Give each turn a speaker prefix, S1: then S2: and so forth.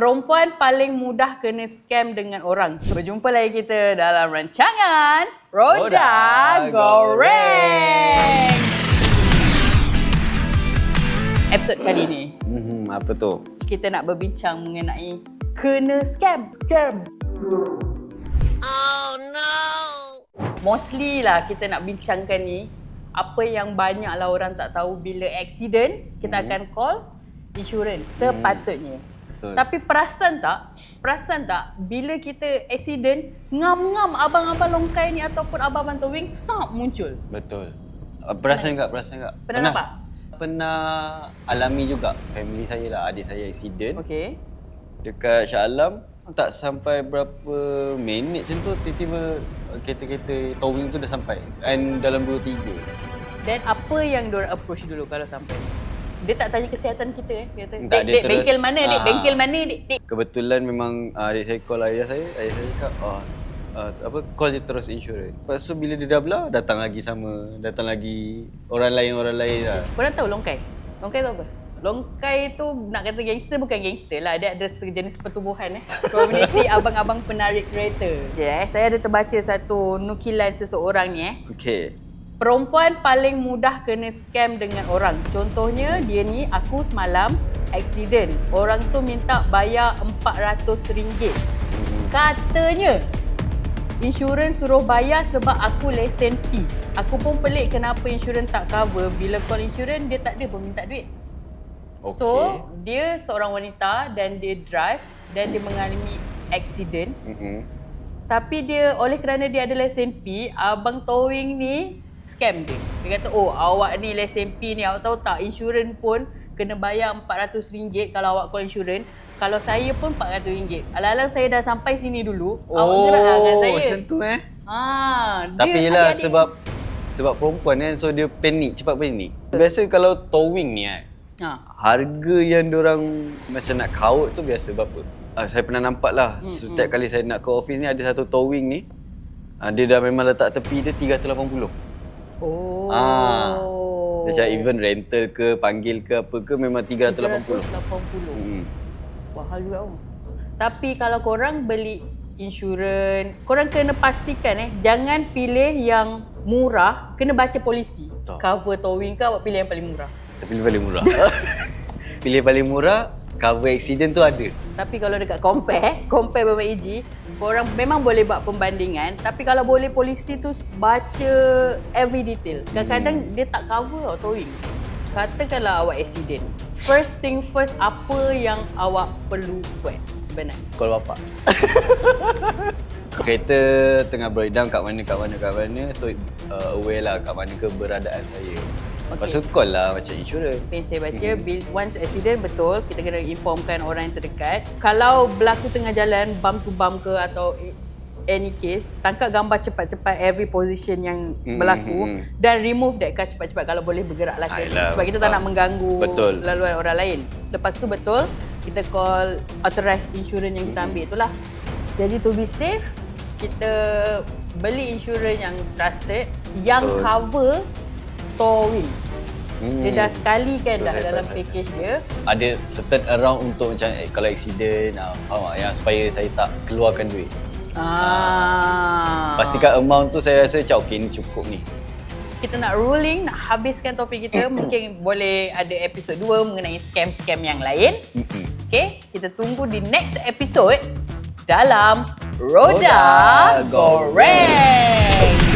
S1: Perempuan paling mudah kena scam dengan orang. Berjumpa lagi kita dalam rancangan Roda,
S2: Roda
S1: Goreng. Episod kali ni,
S2: Hmm, apa tu?
S1: kita nak berbincang mengenai kena scam. Scam. Oh no. Mostly lah kita nak bincangkan ni apa yang banyaklah orang tak tahu bila accident kita
S2: Hmm.
S1: akan call insurans sepatutnya.
S2: Betul.
S1: Tapi perasan tak? Perasan tak bila kita accident ngam-ngam abang-abang longkai ni ataupun abang-abang towing sap muncul.
S2: Betul. Uh, Perasan tak? Perasan tak?
S1: Pernah nampak?
S2: Pernah alami juga. Family saya lah, adik saya accident.
S1: Okey.
S2: Dekat Shah Alam, tak sampai berapa minit macam tu, tiba-tiba kereta-kereta towing tu dah sampai. And dalam 2-3.
S1: Dan apa yang diorang approach dulu kalau sampai? Dia tak tanya kesihatan kita eh. Dia kata,
S2: Tak,
S1: "Dek,
S2: dia
S1: dek,
S2: terus,
S1: bengkel mana dek?
S2: ah.
S1: Bengkel mana dek? Dek.
S2: Kebetulan memang uh, adik saya call ayah saya, ayah saya cakap, oh, uh, apa call je terus insurans. Lepas tu bila dia dah belah, datang lagi sama, datang lagi orang lain orang lain lah.
S1: Korang tahu longkai? Longkai tu apa? Longkai tu nak kata gangster bukan gangster lah. Dia ada sejenis pertubuhan eh. Komuniti abang-abang penarik kereta. Okay, eh. Saya ada terbaca satu nukilan seseorang ni eh.
S2: Okay.
S1: Perempuan paling mudah kena scam dengan orang. Contohnya dia ni aku semalam accident. Orang tu minta bayar RM400. Katanya insurans suruh bayar sebab aku lesen P. Aku pun pelik kenapa insurans tak cover bila call insurans dia tak ada pun minta duit.
S2: Okay.
S1: So, dia seorang wanita dan dia drive dan dia mengalami accident.
S2: Mm-mm.
S1: Tapi dia oleh kerana dia ada lesen P, abang towing ni scam dia. Dia kata, "Oh, awak ni lesen P ni awak tahu tak insurans pun kena bayar RM400 kalau awak call insurans. Kalau saya pun RM400. Alang-alang saya dah sampai sini dulu, awak gerak lah dengan saya."
S2: Oh, macam tu eh.
S1: Ha, dia
S2: Tapi yelah
S1: adik-adik-
S2: sebab sebab perempuan kan so dia panik, cepat panik. Biasa kalau towing ni kan,
S1: ha.
S2: harga yang orang macam nak kaut tu biasa berapa? Uh, saya pernah nampak lah,
S1: Hmm,
S2: hmm, setiap kali saya nak ke office ni ada satu towing ni, uh, dia dah memang letak tepi dia 380.
S1: Oh.
S2: Ah. Macam even rental ke, panggil ke apa ke memang 380.
S1: 380.
S2: Hmm.
S1: Mahal juga oh. Tapi kalau korang beli insurans, korang kena pastikan eh jangan pilih yang murah, kena baca polisi.
S2: Betul.
S1: Cover towing ke awak pilih yang paling murah.
S2: Pilih paling murah. Pilih paling murah, cover accident tu ada.
S1: Tapi kalau dekat compare, compare Bama EG, korang memang boleh buat pembandingan tapi kalau boleh polisi tu baca every detail. Kadang-kadang
S2: Hmm.
S1: dia tak cover tau towing. Katakanlah awak accident. First thing first, apa yang awak perlu buat sebenarnya?
S2: Call bapak. Kereta tengah breakdown kat mana, kat mana, kat mana. So uh, aware lah kat mana keberadaan saya. Okay. Lepas tu call lah macam insurans.
S1: Yang saya baca,
S2: Mhm.
S1: bil once accident betul, kita kena informkan orang yang terdekat. Kalau berlaku tengah jalan, bump to bump ke atau any case, tangkap gambar cepat-cepat every position yang
S2: Mhm,
S1: berlaku
S2: mhm.
S1: dan remove that car cepat-cepat kalau boleh bergerak lah.
S2: Ayolah,
S1: Sebab kita tak nak mengganggu
S2: Betul.
S1: laluan orang lain. Lepas tu betul, kita call authorized insurance yang kita ambil itulah. Jadi to be safe, kita beli insurans yang trusted yang
S2: Betul.
S1: cover towing.
S2: Hmm.
S1: Dia dah sekali kan
S2: Betul,
S1: dah
S2: saya
S1: dalam package dia.
S2: Ada certain around untuk macam eh, kalau accident, ah, faham tak? Yang supaya saya tak keluarkan duit.
S1: Ah.
S2: Pastikan amount tu saya rasa macam okay ni cukup ni.
S1: kita nak ruling, nak habiskan topik kita. Mungkin boleh ada episod 2 mengenai scam-scam yang lain. Okay, kita tunggu di next episode dalam Roda,
S2: Roda
S1: Goreng.